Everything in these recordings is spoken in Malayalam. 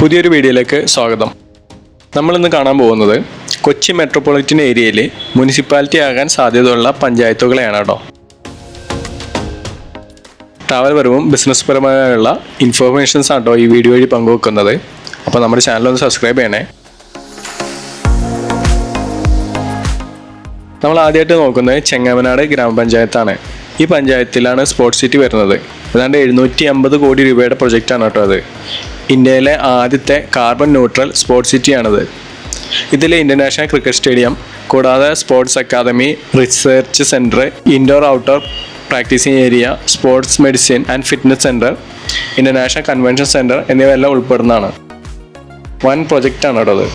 പുതിയൊരു വീഡിയോയിലേക്ക് സ്വാഗതം. നമ്മളിന്ന് കാണാൻ പോകുന്നത് കൊച്ചി മെട്രോപൊളിറ്റൻ ഏരിയയിൽ മുനിസിപ്പാലിറ്റി ആകാൻ സാധ്യതയുള്ള പഞ്ചായത്തുകളെയാണ് കേട്ടോ. ട്രാവൽ പരവും ബിസിനസ് പരമായുള്ള ഇൻഫോർമേഷൻസ് കേട്ടോ ഈ വീഡിയോ വഴി പങ്കുവെക്കുന്നത്. അപ്പോൾ നമ്മുടെ ചാനൽ ഒന്ന് സബ്സ്ക്രൈബ് ചെയ്യണേ. നമ്മൾ ആദ്യമായിട്ട് നോക്കുന്നത് ചെങ്ങമനാട് ഗ്രാമപഞ്ചായത്താണ്. ഈ പഞ്ചായത്തിലാണ് സ്പോർട്സ് സിറ്റി വരുന്നത്. ഏതാണ്ട് എഴുന്നൂറ്റി അമ്പത് കോടി രൂപയുടെ പ്രൊജക്റ്റാണ് കേട്ടോ അത്. ഇന്ത്യയിലെ ആദ്യത്തെ കാർബൺ ന്യൂട്രൽ സ്പോർട്സ് സിറ്റിയാണിത് ഇതിലെ ഇന്റർനാഷണൽ ക്രിക്കറ്റ് സ്റ്റേഡിയം കൂടാതെ sports academy research centre indoor outdoor practising area sports medicine and fitness centre international convention centre എന്നിവയെല്ലാം ഉൾപ്പെടുന്നതാണ്. വൻ പ്രൊജക്റ്റാണ് കേട്ടോ അത്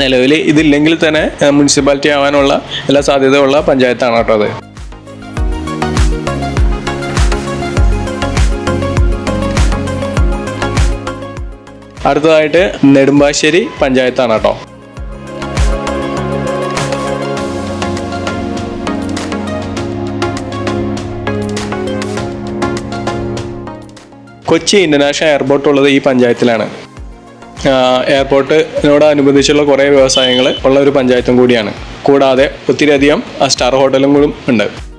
നിലവിൽ ഇതില്ലെങ്കിൽ തന്നെ മുനിസിപ്പാലിറ്റി ആവാനുള്ള എല്ലാ സാധ്യതയുള്ള പഞ്ചായത്താണ് കേട്ടോ അത് അടുത്തതായിട്ട് നെടുമ്പാശ്ശേരി പഞ്ചായത്താണ് കേട്ടോ. കൊച്ചി ഇന്റർനാഷണൽ എയർപോർട്ട് ഉള്ളത് ഈ പഞ്ചായത്തിലാണ്. എയർപോർട്ടിനോടനുബന്ധിച്ചുള്ള കുറേ വ്യവസായങ്ങൾ ഉള്ള ഒരു പഞ്ചായത്തും കൂടിയാണ്. കൂടാതെ ഒത്തിരിയധികം സ്റ്റാർ ഹോട്ടലുകളും ഉണ്ട്.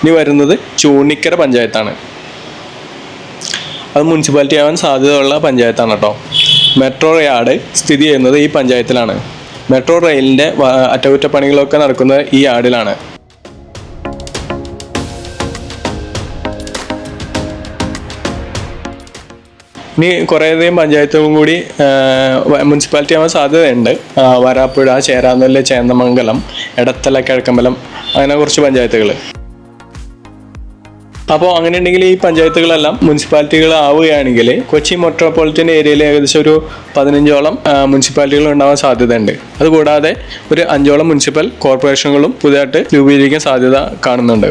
ഇനി വരുന്നത് ചൂണിക്കര പഞ്ചായത്താണ്. അത് മുനിസിപ്പാലിറ്റി ആവാൻ സാധ്യതയുള്ള പഞ്ചായത്താണ് കേട്ടോ. മെട്രോ യാർഡ് സ്ഥിതി ചെയ്യുന്നത് ഈ പഞ്ചായത്തിലാണ്. മെട്രോ റെയിലിന്റെ അറ്റകുറ്റപ്പണികളൊക്കെ നടക്കുന്നത് ഈ യാർഡിലാണ് ഇനി കുറേയധികം പഞ്ചായത്തും കൂടി മുനിസിപ്പാലിറ്റി ആവാൻ സാധ്യതയുണ്ട്. വരാപ്പുഴ ചേരാനല്ല ചേന്നമംഗലം എടത്തല കിഴക്കമ്പലം അങ്ങനെ കുറച്ച് പഞ്ചായത്തുകൾ അപ്പോൾ അങ്ങനെ ഉണ്ടെങ്കിൽ ഈ പഞ്ചായത്തുകളെല്ലാം മുനിസിപ്പാലിറ്റികൾ ആവുകയാണെങ്കിൽ കൊച്ചി മെട്രോപൊളിറ്റൻ ഏരിയയിൽ ഏകദേശം ഒരു പതിനഞ്ചോളം മുനിസിപ്പാലിറ്റികൾ ഉണ്ടാവാൻ സാധ്യതയുണ്ട്. അതുകൂടാതെ ഒരു അഞ്ചോളം മുനിസിപ്പൽ കോർപ്പറേഷനുകളും പുതിയതായിട്ട് രൂപീകരിക്കാൻ സാധ്യത കാണുന്നുണ്ട്.